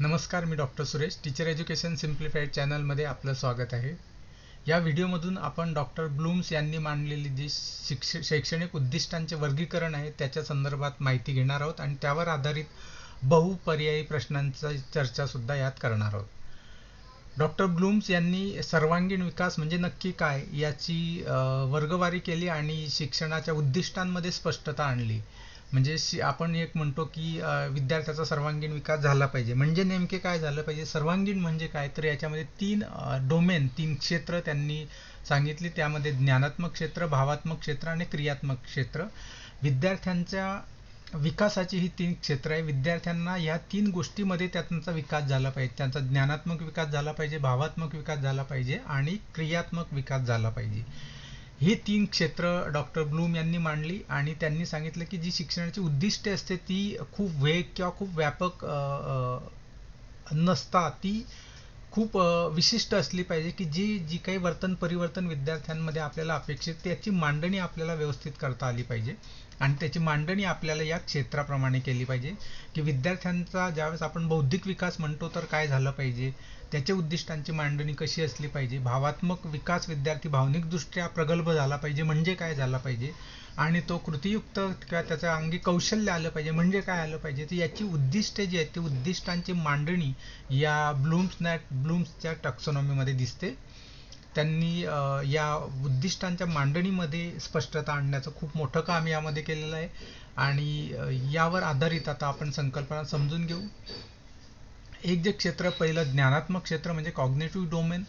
नमस्कार मी doctor Suresh. Teacher education simplified चॅनलमध्ये आपलं स्वागत आहे. या व्हिडिओमधून आपण डॉक्टर ब्लूम्स यांनी मांडलेली जी शिक्ष शैक्षणिक उद्दिष्टांचे वर्गीकरण आहे त्याच्या संदर्भात माहिती घेणार आहोत आणि त्यावर आधारित बहुपर्यायी प्रश्नांचा चर्चासुद्धा यात करणार आहोत. डॉक्टर ब्लूम्स यांनी सर्वांगीण विकास म्हणजे नक्की काय याची वर्गवारी केली आणि शिक्षणाच्या उद्दिष्टांमध्ये स्पष्टता आणली. म्हणजे आपण एक म्हणतो की विद्यार्थ्याचा सर्वांगीण विकास झाला पाहिजे. म्हणजे नेमके काय झालं पाहिजे? सर्वांगीण म्हणजे काय? तर याच्यामध्ये तीन डोमेन तीन क्षेत्र त्यांनी सांगितली. त्यामध्ये ज्ञानात्मक क्षेत्र भावात्मक क्षेत्र आणि क्रियात्मक क्षेत्र. विद्यार्थ्यांच्या विकासाची ही तीन क्षेत्र आहे. विद्यार्थ्यांना या तीन गोष्टीमध्ये त्यांचा विकास झाला पाहिजे. त्यांचा ज्ञानात्मक विकास झाला पाहिजे भावात्मक विकास झाला पाहिजे आणि क्रियात्मक विकास झाला पाहिजे. ही तीन क्षेत्र डॉक्टर ब्लूम यांनी मांडली आणि त्यांनी सांगितलं की जी शिक्षणाची उद्दिष्टे असते ती खूप वेग किंवा खूप व्यापक नसता ती खूप विशिष्ट असली पाहिजे की जी जी काही वर्तन परिवर्तन विद्यार्थ्यांमध्ये आपल्याला अपेक्षित त्याची मांडणी आपल्याला व्यवस्थित करता आली पाहिजे. आणि त्याची मांडणी आपल्याला या क्षेत्राप्रमाणे केली पाहिजे की विद्यार्थ्यांचा ज्यावेळेस आपण बौद्धिक विकास म्हणतो तर काय झालं पाहिजे? त्याच्या उद्दिष्टांची मांडणी कशी असली पाहिजे? भावात्मक विकास विद्यार्थी भावनिकदृष्ट्या प्रगल्भ झाला पाहिजे म्हणजे काय झाला पाहिजे? आणि तो कृतीयुक्त किंवा त्याच्या अंगी कौशल्य आलं पाहिजे म्हणजे काय आलं पाहिजे? तर याची उद्दिष्टे जी आहेत ती उद्दिष्टांची मांडणी या ब्लूम्स नॅट ब्लूम्सच्या टक्सॉनॉमीमध्ये दिसते. त्यांनी या उद्दिष्टांच्या मांडणीमध्ये स्पष्टता आणण्याचं खूप मोठं काम यामध्ये केलेलं आहे. आणि यावर आधारित आता आपण संकल्पना समजून घेऊ. एक जे क्षेत्र पहिलं ज्ञानात्मक क्षेत्र म्हणजे कॉग्नेटिव्ह डोमेन.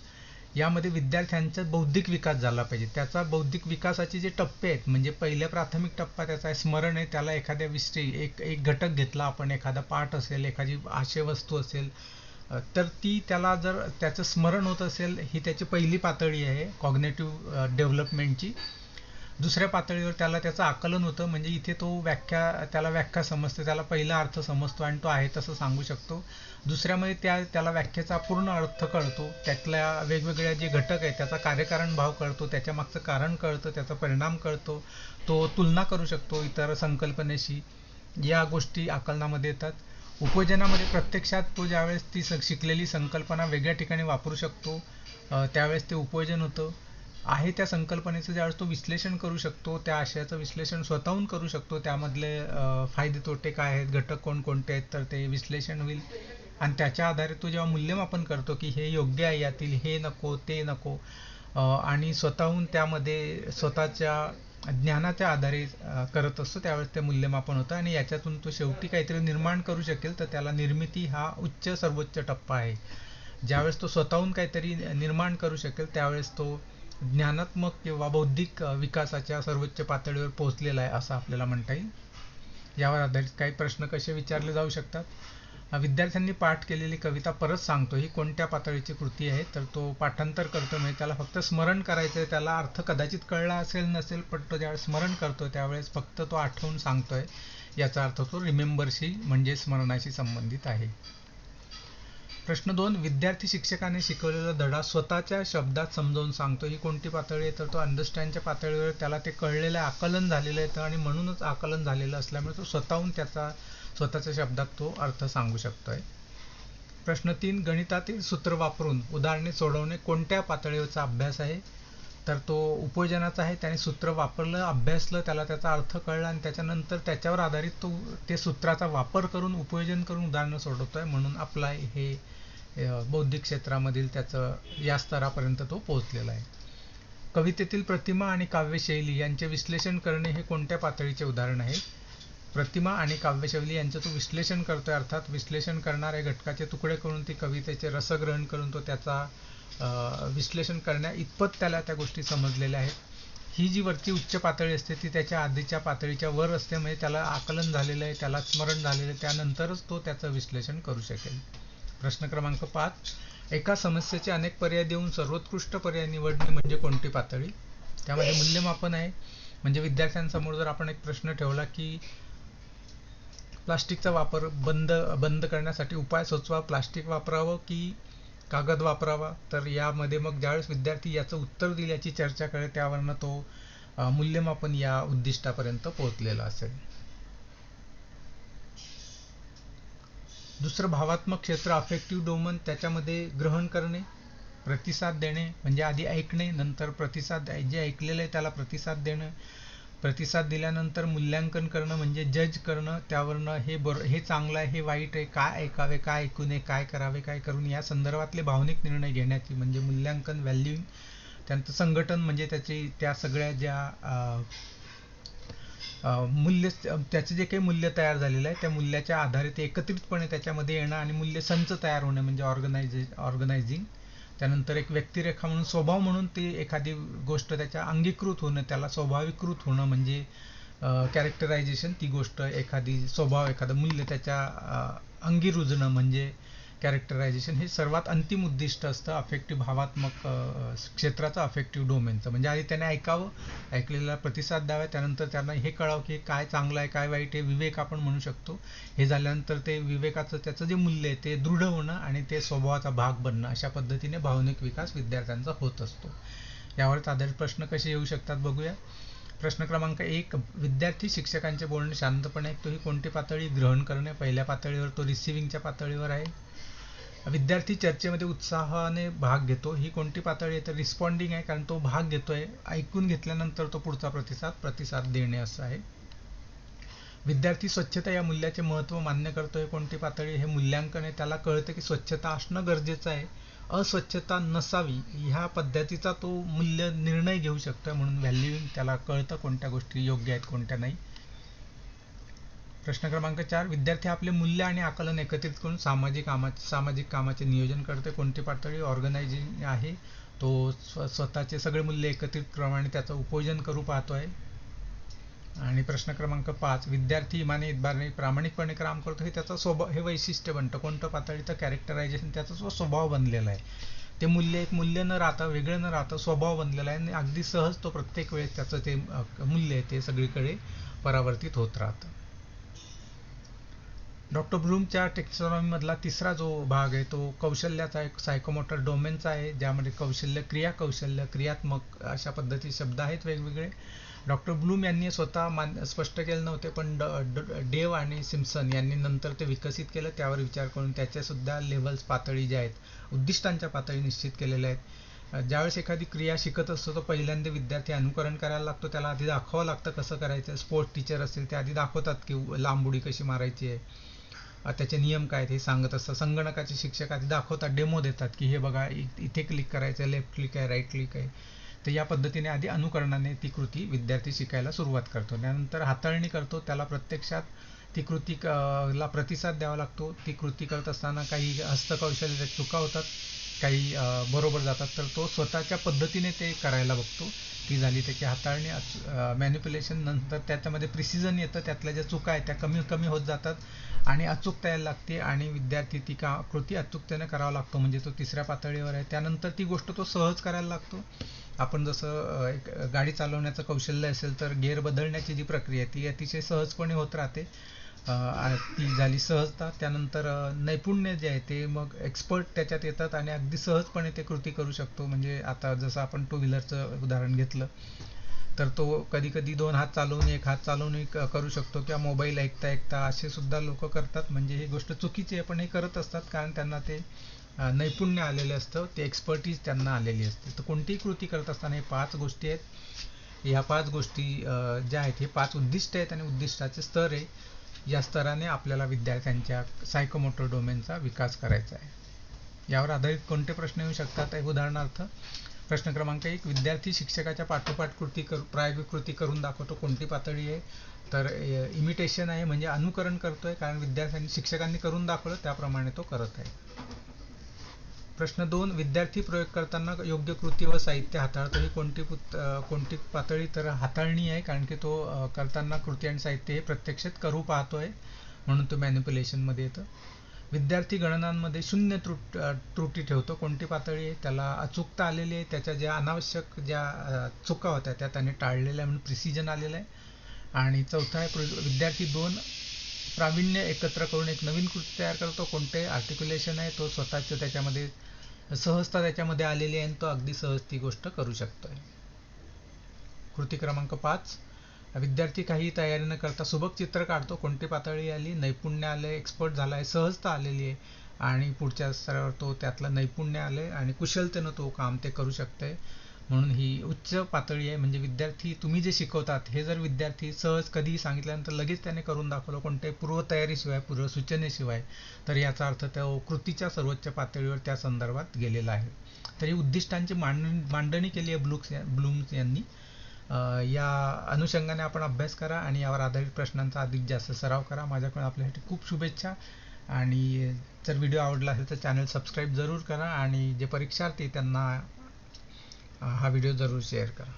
यामध्ये विद्यार्थ्यांचा बौद्धिक विकास झाला पाहिजे. त्याचा बौद्धिक विकासाचे जे टप्पे आहेत म्हणजे पहिल्या प्राथमिक टप्पा त्याचा आहे स्मरण आहे. त्याला एखाद्या विषयी एक एक घटक घेतला आपण एखादा पाठ असेल एखादी आशयवस्तू असेल तर ती त्याला जर त्याचं स्मरण होत असेल ही त्याची पहिली पातळी आहे कॉग्नेटिव्ह डेव्हलपमेंटची दुसऱ्या पातळीवर त्याला त्याचं आकलन होतं म्हणजे इथे तो व्याख्या त्याला व्याख्या समजते त्याला पहिला अर्थ समजतो आणि तो आहे तसं सांगू शकतो. दुसऱ्यामध्ये त्या त्याला व्याख्येचा पूर्ण अर्थ कळतो त्यातल्या वेगवेगळ्या जे घटक आहेत त्याचा कार्यकारण भाव कळतो त्याच्या मागचं कारण कळतं त्याचा परिणाम कळतो तो तुलना करू शकतो इतर संकल्पनेशी. या गोष्टी आकलनामध्ये येतात. उपयोजनामध्ये प्रत्यक्षात तो ज्यावेळेस ती शिकलेली संकल्पना वेगळ्या ठिकाणी वापरू शकतो त्यावेळेस ते उपयोजन होतं. आहे त्या संकल्पनेचं ज्यावेळेस तो विश्लेषण करू शकतो त्या आशयाचं विश्लेषण स्वतःहून करू शकतो त्यामधले फायदे तोटे काय आहेत घटक कोणकोणते आहेत तर ते विश्लेषण होईल. आणि त्याच्या आधारे तो जेव्हा मूल्यमापन करतो की हे योग्य आहे यातील हे नको ते नको आणि स्वतःहून त्यामध्ये स्वतःच्या ज्ञानाच्या आधारे करत असतो त्यावेळेस ते मूल्यमापन होतं आणि याच्यातून तो शेवटी काहीतरी निर्माण करू शकेल तर त्याला निर्मिती हा उच्च सर्वोच्च टप्पा आहे. ज्यावेळेस तो स्वतःहून काहीतरी निर्माण करू शकेल त्यावेळेस तो ज्ञानात्मक किंवा बौद्धिक विकासाच्या सर्वोच्च पातळीवर पोहोचलेला आहे असं आपल्याला म्हणता येईल. यावर आधारित काही प्रश्न कसे विचारले जाऊ शकतात? विद्यार्थ्यांनी पाठ केलेली कविता परत सांगतो. ही कोणत्या पातळीची कृती आहे तर तो पाठांतर करतो. म्हणजे त्याला फक्त स्मरण करायचं आहे त्याला अर्थ कदाचित कळला असेल नसेल पण तो ज्यावेळेस स्मरण करतो त्यावेळेस फक्त तो आठवून सांगतोय. याचा अर्थ तो रिमेंबरशी म्हणजे स्मरणाशी संबंधित आहे. प्रश्न दोन विद्यार्थी शिक्षकाने शिकवलेला धडा स्वतःच्या शब्दात समजावून सांगतो. ही कोणती पातळी आहे? तर तो अंडरस्टँडच्या पातळीवर त्याला ते कळलेलं आहे आकलन झालेलं आहे. आणि म्हणूनच आकलन झालेलं असल्यामुळे तो स्वतःहून त्याचा स्वतःच्या शब्दात तो अर्थ सांगू शकतोय. प्रश्न तीन गणितातील सूत्र वापरून उदाहरणे सोडवणे कोणत्या पातळीवरचा अभ्यास आहे? तर तो उपयोजनाचा आहे त्याने सूत्र वापरलं अभ्यासलं त्याला त्याचा अर्थ कळला आणि त्याच्यानंतर त्याच्यावर आधारित तो ते सूत्राचा वापर करून उपयोजन करून उदाहरणं सोडवतोय म्हणून अप्लाय हे बौद्धिक क्षेत्रामधील त्याचं या स्तरापर्यंत तो पोहोचलेला आहे. कवितेतील प्रतिमा आणि काव्यशैली यांचे विश्लेषण करणे हे कोणत्या पातळीचे उदाहरण आहे? प्रतिमा आणि काव्यशैली यांचं तो विश्लेषण करतोय अर्थात विश्लेषण करणाऱ्या घटकाचे तुकडे करून ती कवितेचे रसग्रहण करून तो त्याचा विश्लेषण करण्या इतपत त्याला त्या गोष्टी समजलेल्या आहेत. ही जी वरची उच्च पातळी असते ती त्याच्या आधीच्या पातळीच्या वर असते म्हणजे त्याला आकलन झालेलं आहे त्याला स्मरण झालेलं आहे त्यानंतरच तो त्याचं विश्लेषण करू शकेल. प्रश्न क्रमांक पाच. एका समस्येचे अनेक पर्याय देऊन सर्वोत्कृष्ट पर्याय निवडणे म्हणजे कोणती पातळी? त्यामध्ये मूल्यमापन आहे. म्हणजे विद्यार्थ्यांसमोर जर आपण एक प्रश्न ठेवला की प्लास्टिकचा वापर बंद बंद करण्यासाठी उपाय सुचवा प्लास्टिक वापरावं की कागद वापरावा. तर यामध्ये मग ज्यावेळेस विद्यार्थी याचं उत्तर दिल्याची चर्चा करेल त्यावरनं तो मूल्यमापन या उद्दिष्टापर्यंत पोहोचलेला असेल. दुसरं भावात्मक क्षेत्र अफेक्टिव्ह डोमन त्याच्यामध्ये ग्रहण करणे प्रतिसाद देणे म्हणजे आधी ऐकणे नंतर प्रतिसाद जे ऐकलेलं आहे त्याला प्रतिसाद देणं प्रतिसाद दिल्यानंतर मूल्यांकन करणं म्हणजे जज करणं त्यावरनं हे बर हे चांगलं आहे हे वाईट आहे काय ऐकावे काय ऐकू नये काय करावे काय करून या संदर्भातले भावनिक निर्णय घेण्याची म्हणजे मूल्यांकन व्हॅल्यूइंग त्यांचं संघटन म्हणजे त्याची त्या सगळ्या ज्या मूल्य त्याचे जे काही मूल्य तयार झालेलं आहे त्या मूल्याच्या आधारे ते एकत्रितपणे त्याच्यामध्ये येणं आणि मूल्य संच तयार होणं म्हणजे ऑर्गनायझे ऑर्गनायझिंग त्यानंतर एक व्यक्तिरेखा म्हणून स्वभाव म्हणून ती एखादी गोष्ट त्याच्या अंगीकृत होणं त्याला स्वभाविकृत होणं म्हणजे कॅरेक्टरायझेशन ती गोष्ट एखादी स्वभाव एखादं मूल्य त्याच्या अंगी रुजणं म्हणजे कॅरेक्टरायझेशन हे सर्वात अंतिम उद्दिष्ट असतं अफेक्टिव्ह भावात्मक क्षेत्राचं अफेक्टिव्ह डोमेनचं म्हणजे आधी त्याने ऐकावं ऐकलेला प्रतिसाद द्यावा त्यानंतर त्यांना हे कळावं की काय चांगलं आहे काय वाईट आहे विवेक आपण म्हणू शकतो. हे झाल्यानंतर ते विवेकाचं त्याचं जे मूल्य आहे ते दृढ होणं आणि ते स्वभावाचा भाग बनणं अशा पद्धतीने भावनिक विकास विद्यार्थ्यांचा होत असतो. यावरच आधारित प्रश्न कसे येऊ शकतात बघूया. प्रश्न क्रमांक एक विद्यार्थी शिक्षकांचे बोलणे शांतपणे ऐकतो ही कोणती पातळी? ग्रहण करणे. पहिल्या पातळीवर तो रिसिव्हिंगच्या पातळीवर आहे. विद्यार्थी चर्चेमध्ये उत्साहाने भाग घेतो. ही कोणती पातळी आहे? तर रिस्पॉन्डिंग आहे कारण तो भाग घेतोय. ऐकून घेतल्यानंतर तो पुढचा प्रतिसाद प्रतिसाद देणे असं आहे. विद्यार्थी स्वच्छता या मूल्याचे महत्त्व मान्य करतोय. कोणती पातळी हे मूल्यांकन आहे? त्याला कळतं की स्वच्छता असणं गरजेचं आहे. अस्वच्छता नसावी ह्या पद्धतीचा तो मूल्य निर्णय घेऊ शकतोय म्हणून व्हॅल्यूइंग त्याला कळतं कोणत्या गोष्टी योग्य आहेत कोणत्या नाही. प्रश्न क्रमांक चार विद्यार्थी आपले मूल्य आणि आकलन एकत्रित करून सामाजिक कामाचे सामाजिक कामाचे नियोजन करते. कोणती पातळी ऑर्गनायझिंग आहे? तो स्व स्वतःचे सगळे मूल्य एकत्रित प्रमाणे त्याचं उपयोजन करू पाहतो आहे आणि प्रश्न क्रमांक पाच विद्यार्थी इमाने इतबारने प्रामाणिकपणे काम करतो हे त्याचं स्वभाव हे वैशिष्ट्य बनतं. कोणतं पातळी? तर कॅरेक्टरायझेशन त्याचा जो स्वभाव बनलेला आहे. ते मूल्य एक मूल्य न राहता वेगळं न राहता स्वभाव बनलेला आहे. आणि अगदी सहज तो प्रत्येक वेळेस त्याचं ते मूल्य आहे ते सगळीकडे परावर्तित होत राहतं. डॉक्टर ब्लूमच्या टेक्सॉनॉमीमधला तिसरा जो भाग आहे तो कौशल्याचा एक सायकोमोटर डोमेनचा आहे ज्यामध्ये कौशल्य क्रिया कौशल्य क्रियात्मक अशा पद्धती शब्द आहेत वेगवेगळे. डॉक्टर ब्लूम यांनी स्वतः मान स्पष्ट केले नव्हते पण डेव आणि सिम्सन यांनी नंतर ते विकसित केलं. त्यावर विचार करून त्याच्यासुद्धा लेवल्स पातळी ज्या आहेत उद्दिष्टांच्या पातळी निश्चित केलेल्या आहेत. ज्यावेळेस एखादी क्रिया शिकत असतो तो पहिल्यांदा विद्यार्थी अनुकरण करायला लागतो. त्याला आधी दाखवावं लागतं कसं करायचं स्पोर्ट्स टीचर असतील ते आधी दाखवतात की लांब उडी कशी मारायची आहे. त्याचे नियम काय ते सांगत असतात. संगणकाचे शिक्षक आधी दाखवतात डेमो देतात की हे बघा इथे क्लिक करायचं लेफ्ट क्लिक आहे राईट क्लिक आहे. तर या पद्धतीने आधी अनुकरणाने ती कृती विद्यार्थी शिकायला सुरुवात करतो. त्यानंतर हाताळणी करतो. त्याला प्रत्यक्षात ती कृती ला प्रतिसाद द्यावा लागतो. ती कृती करत असताना काही हस्तकौशल्याच्या चुका होतात काही बरोबर जातात तर तो स्वतःच्या पद्धतीने ते करायला बघतो. ती झाली त्याची हाताळणी मॅन्युप्युलेशन नंतर त्याच्यामध्ये प्रिसिजन येतं त्यातल्या ज्या चुका आहेत त्या कमी कमी होत जातात आणि अचूकता यायला लागते आणि विद्यार्थी ती का कृती अचूकतेने करावा लागतो. म्हणजे तो तिसऱ्या पातळीवर आहे. त्यानंतर ती गोष्ट तो सहज करायला लागतो. आपण जसं एक गाडी चालवण्याचं कौशल्य असेल तर गेअर बदलण्याची जी प्रक्रिया आहे ती अतिशय सहजपणे होत राहते. ती झाली सहजता. त्यानंतर नैपुण्य जे आहे ते मग एक्सपर्ट त्याच्यात येतात आणि अगदी सहजपणे ते कृती करू शकतो. म्हणजे आता जसं आपण टू व्हीलरचं उदाहरण घेतलं तर तो कधी कधी दोन हात चालवून एक हात चालवून करू शकतो किंवा मोबाईल ऐकता ऐकता असे सुद्धा लोक करतात. म्हणजे ही गोष्ट चुकीची आहे पण हे करत असतात कारण त्यांना ते नैपुण्य आलेले असतं. ते एक्सपर्टीज त्यांना आलेली असते. तर कोणतीही कृती करत असताना हे पाच गोष्टी आहेत. ह्या पाच गोष्टी ज्या आहेत हे पाच उद्दिष्ट आहेत आणि उद्दिष्टाचे स्तर आहे. या स्तराने आपल्याला विद्यार्थ्यांच्या सायकोमोटर डोमेनचा विकास करायचा आहे. यावर आधारित कोणते प्रश्न येऊ शकतात? उदाहरणार्थ प्रश्न क्रमांक एक विद्यार्थी शिक्षकाच्या पाठोपाठ कृती कर प्रायोगिक कृती करून दाखवतो कोणती पातळी आहे. तर इमिटेशन आहे म्हणजे अनुकरण करतो आहे कारण विद्यार्थ्यांनी शिक्षकांनी करून दाखवलं त्याप्रमाणे तो करत आहे. प्रश्न दोन विद्यार्थी प्रयोग करताना योग्य कृती व साहित्य हाताळतो. ही कोणती कोणती पातळी तर हाताळणी आहे कारण की तो करताना कृती आणि साहित्य हे प्रत्यक्षात करू पाहतोय म्हणून तो मॅन्युप्युलेशनमध्ये येतं. विद्यार्थी गणनांमध्ये शून्य त्रुट त्रुटी ठेवतो. कोणती पातळी आहे? त्याला अचूकता आलेली आहे. त्याच्या ज्या अनावश्यक ज्या चुका होत्या त्या त्याने टाळलेल्या म्हणून प्रिसिजन आलेलं आहे. आणि चौथा आहे विद्यार्थी दोन प्रावीण्य एकत्र करून एक नवीन कृती तयार करतो. कोणते? आर्टिक्युलेशन आहे. तो स्वतःचं त्याच्यामध्ये सहजता त्याच्यामध्ये आलेली आहे आणि तो अगदी सहज ती गोष्ट करू शकतोय. कृती क्रमांक पाच. विद्यार्थी काही तयारी न करता सुबक चित्र काढतो. कोणती पातळी आली? नैपुण्य आले एक्सपर्ट झाला आहे सहजता आलेली आहे. आणि पुढच्या स्तरावर तो त्यातलं नैपुण्य आलं आहे आणि कुशलतेनं तो काम ते करू शकते म्हणून ही उच्च पातळी आहे. म्हणजे विद्यार्थी तुम्ही जे शिकवतात हे जर विद्यार्थी सहज कधीही सांगितल्यानंतर लगेच त्याने करून दाखवलं कोणत्याही पूर्वतयारीशिवाय पूर्वसूचनेशिवाय तर याचा अर्थ तो कृतीच्या सर्वोच्च पातळीवर त्या संदर्भात गेलेला आहे. तर ही उद्दिष्टांची मांडणी मांडणी केली आहे ब्लूक्स ब्लूम्स यांनी. या अनुषंगाने आपण अभ्यास करा आणि यावर आधारित प्रश्नांचा अधिक जास्त सराव करा. माझ्याकडून आपल्यासाठी खूप शुभेच्छा. आणि जर व्हिडिओ आवडला असेल तर चॅनल सबस्क्राईब जरूर करा आणि जे परीक्षार्थी त्यांना हा व्हिडिओ जरूर शेअर करा.